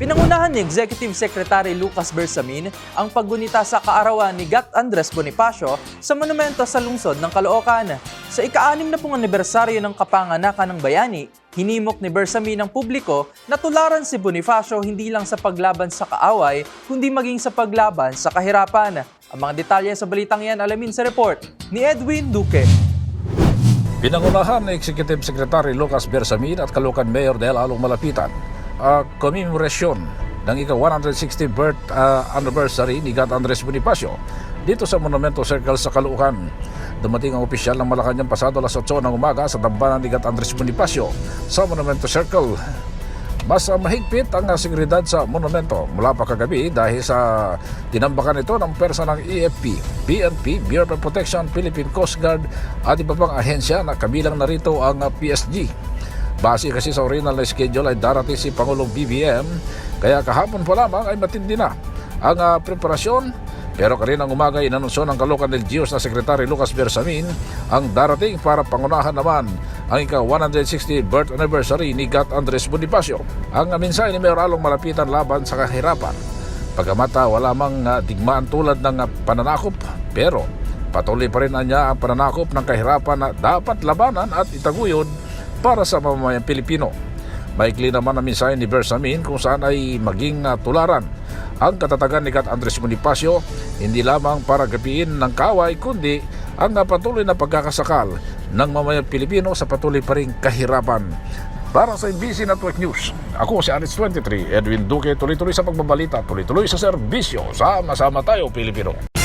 Pinangunahan ni Executive Secretary Lucas Bersamin ang paggunita sa kaarawan ni Gat Andres Bonifacio sa monumento sa lungsod ng Caloocan. Sa ika-anim na pong anibersaryo ng kapanganakan ng bayani, hinimok ni Bersamin ng publiko na tularan si Bonifacio hindi lang sa paglaban sa kaaway, kundi maging sa paglaban sa kahirapan. Ang mga detalye sa balitang yan alamin sa report ni Edwin Duque. Pinangunahan ni Executive Secretary Lucas Bersamin at Caloocan Mayor Del Along Malapitan ang commemoration ng ika-160 birth uh, anniversary ni God Andres Bonifacio dito sa Monumento Circle sa Caloocan. Dumating ang opisyal ng Malacanang pasado alas 8 ng umaga sa dambanan ni God Andres Bonifacio sa Monumento Circle. Mas uh, mahigpit ang uh, seguridad sa monumento mula pa kagabi dahil sa tinambakan ito ng persa ng EFP, PNP, Bureau of Protection, Philippine Coast Guard at iba pang ahensya na kabilang narito ang uh, PSG. Base kasi sa original na schedule ay darating si Pangulong BBM kaya kahapon pa lamang ay matindi na ang uh, preparasyon pero kaninang umaga inanunsyo ng Caloocan del Gios na Secretary Lucas Bersamin ang darating para pangunahan naman ang ika-160 birth anniversary ni Gat Andres Bonifacio. Ang mensahe ni Mayor Along malapitan laban sa kahirapan. Pagkamata wala mang uh, digmaan tulad ng uh, pananakop pero patuloy pa rin niya ang pananakop ng kahirapan na dapat labanan at itaguyod para sa mamamayang Pilipino. Maikli naman ang mensahe ni Bersamin kung saan ay maging tularan ang katatagan ni Kat Andres Bonifacio hindi lamang para gapiin ng kaway kundi ang patuloy na pagkakasakal ng mamayang Pilipino sa patuloy pa rin kahirapan. Para sa NBC Network News, ako si Alex 23, Edwin Duque, tuloy-tuloy sa pagbabalita, tuloy-tuloy sa serbisyo. Sama-sama tayo, Pilipino.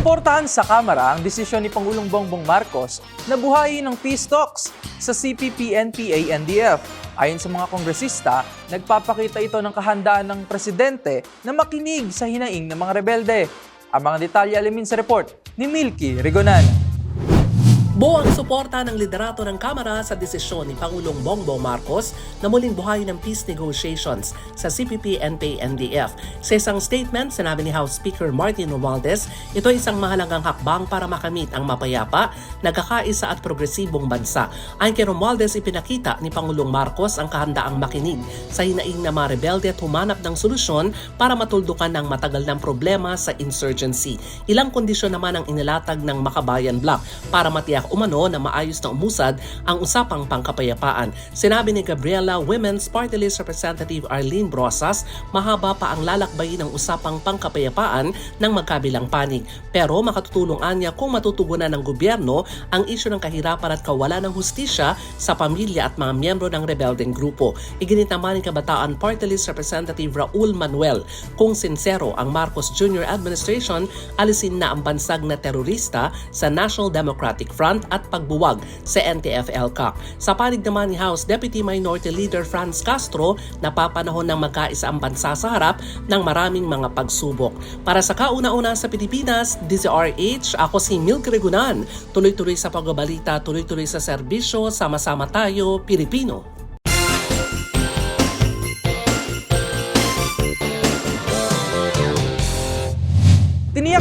Sinuportahan sa Kamara ang desisyon ni Pangulong Bongbong Marcos na buhayin ng peace talks sa CPP-NPA-NDF. Ayon sa mga kongresista, nagpapakita ito ng kahandaan ng presidente na makinig sa hinaing ng mga rebelde. Ang mga detalye alamin sa report ni Milky Rigonan. Buo ang suporta ng liderato ng Kamara sa desisyon ni Pangulong Bongbong Marcos na muling buhayin ng peace negotiations sa CPP-NPA-NDF. Sa isang statement, sinabi ni House Speaker Martin Romualdez, ito ay isang mahalagang hakbang para makamit ang mapayapa, nagkakaisa at progresibong bansa. Ayon kay Romualdez, ipinakita ni Pangulong Marcos ang kahandaang makinig sa hinaing na mga rebelde at humanap ng solusyon para matuldukan ng matagal ng problema sa insurgency. Ilang kondisyon naman ang inilatag ng Makabayan Bloc para matiyak umano na maayos na umusad ang usapang pangkapayapaan. Sinabi ni Gabriela Women's Party List Representative Arlene Brosas, mahaba pa ang lalakbayin ng usapang pangkapayapaan ng magkabilang panig. Pero makatutulong anya kung matutugunan ng gobyerno ang isyu ng kahirapan at kawalan ng hustisya sa pamilya at mga miyembro ng rebeldeng grupo. Iginit naman ni Kabataan Party List Representative Raul Manuel kung sincero ang Marcos Jr. administration, alisin na ang bansag na terorista sa National Democratic Front at pagbuwag sa NTF-ELCAC. Sa panig naman ni House Deputy Minority Leader Franz Castro, napapanahon ng magkaisa ang bansa sa harap ng maraming mga pagsubok. Para sa kauna-una sa Pilipinas, DZRH, ako si Milk Regunan. Tuloy-tuloy sa pagbabalita, tuloy-tuloy sa serbisyo, sama-sama tayo, Pilipino.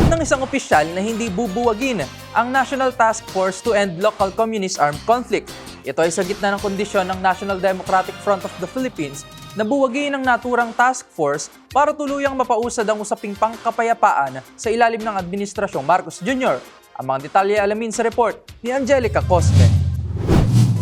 Ng isang opisyal na hindi bubuwagin ang National Task Force to End Local Communist Armed Conflict. Ito ay sa gitna ng kondisyon ng National Democratic Front of the Philippines na buwagin ang naturang task force para tuluyang mapausad ang usaping pangkapayapaan sa ilalim ng Administrasyong Marcos Jr. Ang mga detalye alamin sa report ni Angelica Cosme.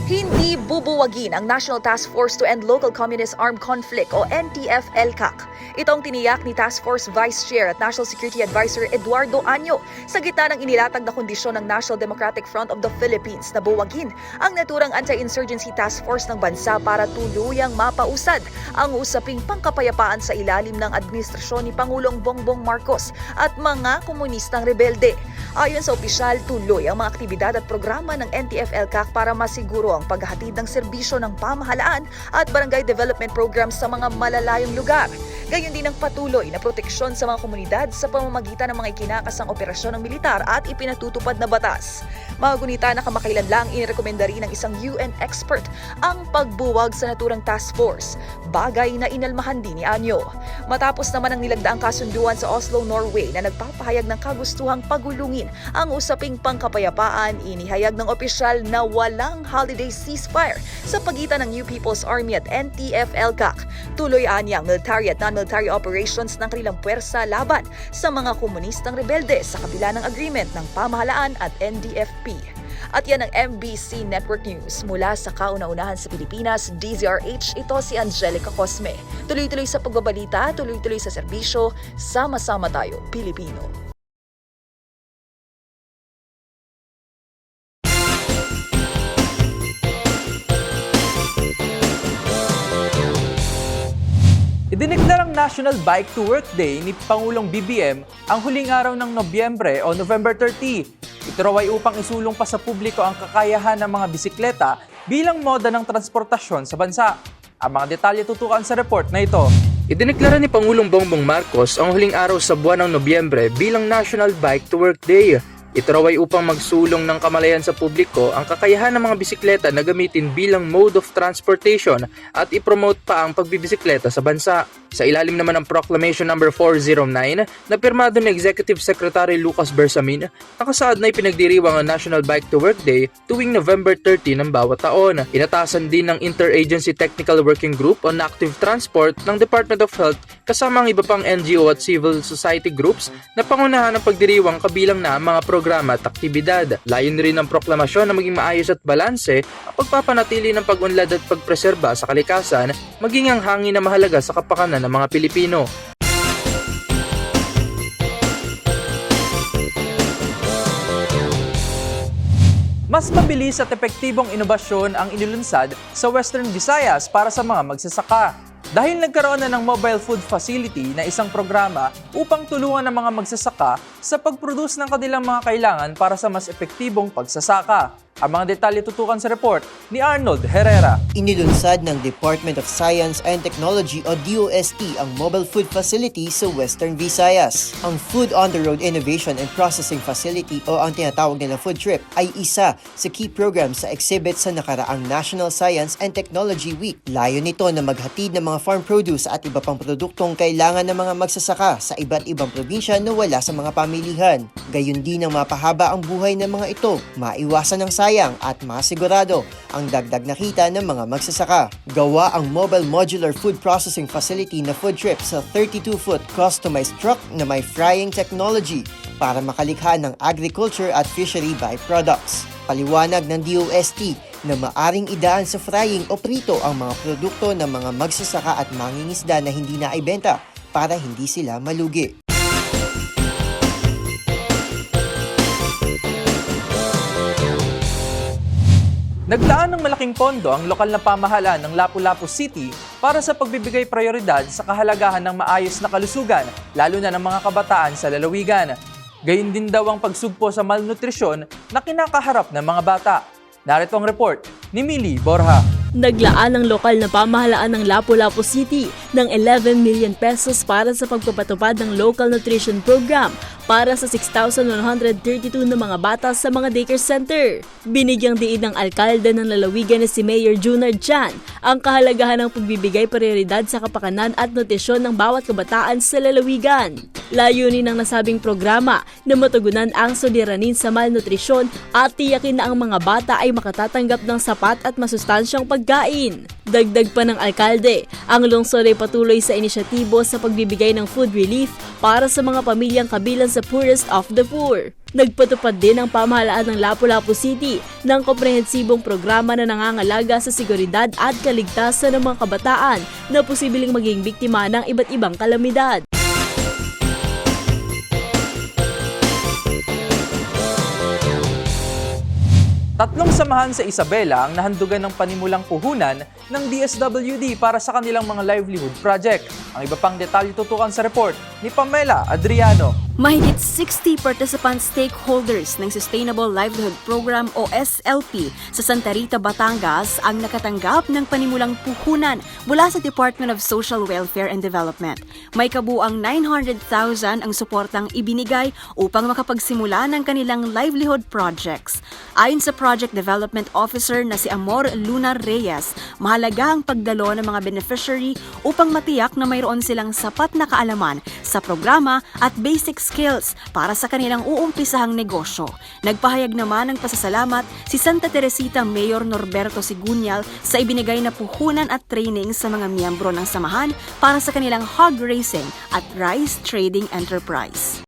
Hindi bubuwagin ang National Task Force to End Local Communist Armed Conflict o NTF-ELCAC. Ito ang tiniyak ni Task Force Vice Chair at National Security Advisor Eduardo Anyo sa gitna ng inilatag na kondisyon ng National Democratic Front of the Philippines na buwagin ang naturang Anti-Insurgency Task Force ng bansa para tuluyang mapausad ang usaping pangkapayapaan sa ilalim ng administrasyon ni Pangulong Bongbong Marcos at mga komunistang rebelde. Ayon sa opisyal, tuloy ang mga aktibidad at programa ng NTF-ELCAC para masiguro ang paghahatid ng serbisyo ng pamahalaan at barangay development programs sa mga malalayong lugar. Gayon din ang patuloy na proteksyon sa mga komunidad sa pamamagitan ng mga ikinakasang operasyon ng militar at ipinatutupad na batas. Mga gunita na kamakailan lang inirekomenda rin ng isang UN expert ang pagbuwag sa naturang task force, bagay na inalmahan din ni Anyo. Matapos naman ang nilagdaang kasunduan sa Oslo, Norway na nagpapahayag ng kagustuhang pagulungin ang usaping pangkapayapaan, inihayag ng opisyal na walang holiday ceasefire sa pagitan ng New People's Army at NTF-ELCAC. Tuloy anya ang military at non-military operations ng kanilang puwersa laban sa mga komunistang rebelde sa kabila ng agreement ng pamahalaan at NDFP. At yan ang MBC Network News. Mula sa kauna-unahan sa Pilipinas, DZRH, ito si Angelica Cosme. Tuloy-tuloy sa pagbabalita, tuloy-tuloy sa serbisyo, sama-sama tayo, Pilipino. National Bike to Work Day ni Pangulong BBM ang huling araw ng Nobyembre o November 30. Ito raw ay upang isulong pa sa publiko ang kakayahan ng mga bisikleta bilang moda ng transportasyon sa bansa. Ang mga detalye tutukan sa report na ito. Idineklara ni Pangulong Bongbong Marcos ang huling araw sa buwan ng Nobyembre bilang National Bike to Work Day. Ito raw ay upang magsulong ng kamalayan sa publiko ang kakayahan ng mga bisikleta na gamitin bilang mode of transportation at ipromote pa ang pagbibisikleta sa bansa. Sa ilalim naman ng Proclamation No. 409 na pirmado ni Executive Secretary Lucas Bersamin, nakasaad na ipinagdiriwang ang National Bike to Work Day tuwing November 30 ng bawat taon. Inatasan din ng Interagency Technical Working Group on Active Transport ng Department of Health kasama ang iba pang NGO at civil society groups na pangunahan ng pagdiriwang kabilang na ang mga programa at aktibidad. Layon rin ng proklamasyon na maging maayos at balanse ang pagpapanatili ng pag-unlad at pagpreserba sa kalikasan maging ang hangin na mahalaga sa kapakanan ng mga Pilipino. Mas mabilis at epektibong inobasyon ang inilunsad sa Western Visayas para sa mga magsasaka. Dahil nagkaroon na ng mobile food facility na isang programa upang tulungan ng mga magsasaka sa pag-produce ng kanilang mga kailangan para sa mas epektibong pagsasaka. Ang mga detalye tutukan sa report ni Arnold Herrera. Inilunsad ng Department of Science and Technology o DOST ang Mobile Food Facility sa Western Visayas. Ang Food on the Road Innovation and Processing Facility o ang tinatawag nilang Food Trip ay isa sa key programs sa exhibit sa nakaraang National Science and Technology Week. Layo nito na maghatid ng mga farm produce at iba pang produktong kailangan ng mga magsasaka sa iba't ibang probinsya na wala sa mga pamilihan. Gayun din ang mapahaba ang buhay ng mga ito, maiwasan ng sayang at masigurado ang dagdag na kita ng mga magsasaka. Gawa ang Mobile Modular Food Processing Facility na food trip sa 32-foot customized truck na may frying technology para makalikha ng agriculture at fishery byproducts. Paliwanag ng DOST na maaring idaan sa frying o prito ang mga produkto ng mga magsasaka at mangingisda na hindi naibenta para hindi sila malugi. Naglaan ng malaking pondo ang lokal na pamahalaan ng Lapu-Lapu City para sa pagbibigay prioridad sa kahalagahan ng maayos na kalusugan, lalo na ng mga kabataan sa lalawigan. Gayun din daw ang pagsugpo sa malnutrisyon na kinakaharap ng mga bata. Narito ang report ni Millie Borja. Naglaan ng lokal na pamahalaan ng Lapu-Lapu City ng 11 million pesos para sa pagpapatupad ng local nutrition program para sa 6,132 na mga bata sa mga daycare center. Binigyang diin ng alkalde ng lalawigan na si Mayor Junard Chan ang kahalagahan ng pagbibigay prioridad sa kapakanan at nutrisyon ng bawat kabataan sa lalawigan. Layunin ng nasabing programa na matugunan ang suliranin sa malnutrisyon at tiyakin na ang mga bata ay makatatanggap ng sapat at masustansyang pagkain. Dagdag pa ng alkalde, ang lungsod ay patuloy sa inisyatibo sa pagbibigay ng food relief para sa mga pamilyang kabilang poorest of the poor. Nagpatupad din ang pamahalaan ng Lapu-Lapu City ng komprehensibong programa na nangangalaga sa seguridad at kaligtasan ng mga kabataan na posibleng maging biktima ng iba't ibang kalamidad. Tatlong samahan sa Isabela ang nahandugan ng panimulang puhunan ng DSWD para sa kanilang mga livelihood project. Ang iba pang detalye tutukan sa report ni Pamela Adriano. Mahigit 60 participant stakeholders ng Sustainable Livelihood Program o SLP sa Santa Rita, Batangas ang nakatanggap ng panimulang puhunan mula sa Department of Social Welfare and Development. May kabuang 900,000 ang suportang ibinigay upang makapagsimula ng kanilang livelihood projects. Ayon sa Project Development Officer na si Amor Luna Reyes, mahalaga ang pagdalo ng mga beneficiary upang matiyak na mayroon silang sapat na kaalaman sa programa at basic skills para sa kanilang uumpisahang negosyo. Nagpahayag naman ng pasasalamat si Santa Teresita Mayor Norberto Sigunyal sa ibinigay na puhunan at training sa mga miyembro ng samahan para sa kanilang hog racing at rice trading enterprise.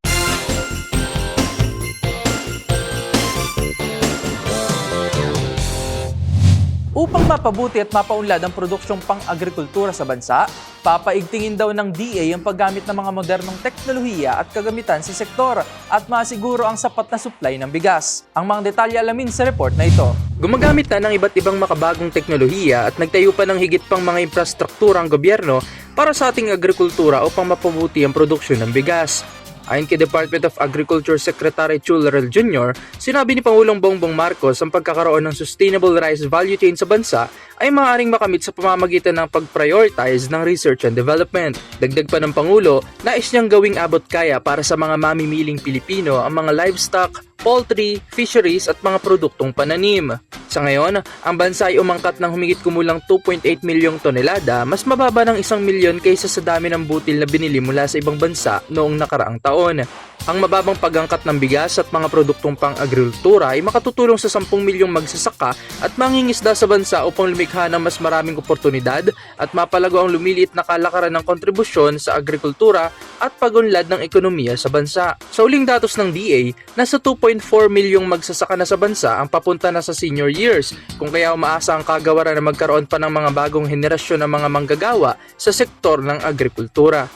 Upang mapabuti at mapaunlad ang produksyong pang-agrikultura sa bansa, papaigtingin daw ng DA ang paggamit ng mga modernong teknolohiya at kagamitan sa sektor at masiguro ang sapat na supply ng bigas. Ang mga detalye alamin sa report na ito. Gumagamit na ng iba't ibang makabagong teknolohiya at nagtayo pa ng higit pang mga infrastruktura ang gobyerno para sa ating agrikultura upang mapabuti ang produksyon ng bigas. Ayon kay Department of Agriculture Secretary Chulrel Jr., sinabi ni Pangulong Bongbong Marcos ang pagkakaroon ng sustainable rice value chain sa bansa ay maaaring makamit sa pamamagitan ng pag-prioritize ng research and development. Dagdag pa ng Pangulo, nais niyang gawing abot kaya para sa mga mamimiling Pilipino ang mga livestock, poultry, fisheries at mga produktong pananim. Sa ngayon, ang bansa ay umangkat ng humigit kumulang 2.8 milyong tonelada, mas mababa ng isang milyon kaysa sa dami ng butil na binili mula sa ibang bansa noong nakaraang taon. Ang mababang pagangkat ng bigas at mga produktong pang-agrikultura ay makatutulong sa 10 milyong magsasaka at mangingisda sa bansa upang lumikha ng mas maraming oportunidad at mapalago ang lumiliit na kalakaran ng kontribusyon sa agrikultura at pagunlad ng ekonomiya sa bansa. Sa uling datos ng DA, nasa 2.4 milyong magsasaka na sa bansa ang papunta na sa senior years, kung kaya umaasa ang kagawaran na magkaroon pa ng mga bagong henerasyon ng mga manggagawa sa sektor ng agrikultura.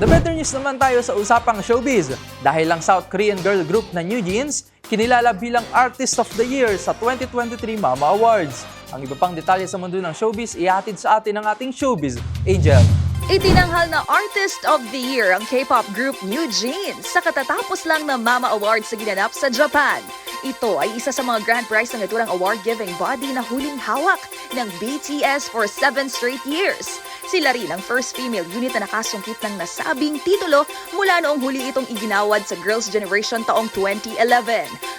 The better news naman tayo sa usapang showbiz. Dahil lang South Korean girl group na New Jeans, kinilala bilang Artist of the Year sa 2023 Mama Awards. Ang iba pang detalye sa mundo ng showbiz, ihatid sa atin ng ating showbiz angel. Itinanghal na Artist of the Year ang K-pop group New Jeans sa katatapos lang ng Mama Awards sa ginanap sa Japan. Ito ay isa sa mga grand prize ng naturang award-giving body na huling hawak ng BTS for seven straight years. Sila rin ang first female unit na nakasungkit ng nasabing titulo mula noong huli itong iginawad sa Girls' Generation taong 2011.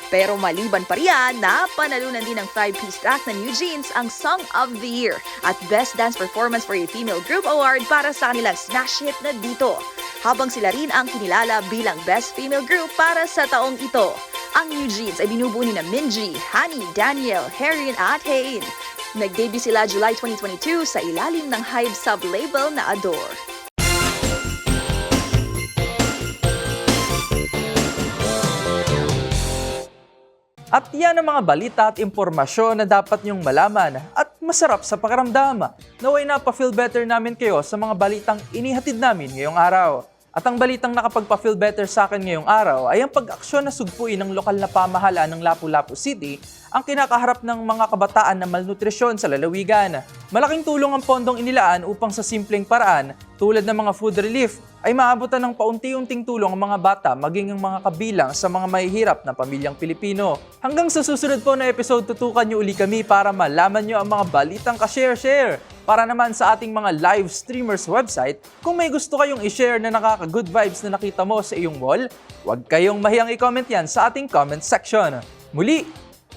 Pero maliban pa riyan, napanalunan din ng five-piece track na New Jeans ang Song of the Year at Best Dance Performance for a Female Group Award para sa kanilang smash hit na dito. Habang sila rin ang kinilala bilang Best Female Group para sa taong ito. Ang New Jeans ay binubuo ni na Minji, Hani, Daniel, Harry at Hain. Nag-debut sila July 2022 sa ilalim ng Hive sub-label na Adore. At yan ang mga balita at impormasyon na dapat niyong malaman at masarap sa pakiramdam. Naway napafeel better namin kayo sa mga balitang inihatid namin ngayong araw. At ang balitang nakapagpa-feel better sa akin ngayong araw ay ang pag-aksyon na sugpuin ng lokal na pamahalaan ng Lapu-Lapu City ang kinakaharap ng mga kabataan na malnutrisyon sa lalawigan. Malaking tulong ang pondong inilaan upang sa simpleng paraan tulad ng mga food relief ay maabutan ng paunti-unting tulong ang mga bata maging ang mga kabilang sa mga mahihirap na pamilyang Pilipino. Hanggang sa susunod po na episode, tutukan niyo uli kami para malaman niyo ang mga balitang ka-share-share. Para naman sa ating mga live streamers website, kung may gusto kayong i-share na nakaka-good vibes na nakita mo sa iyong wall, huwag kayong mahiyang i-comment yan sa ating comment section. Muli,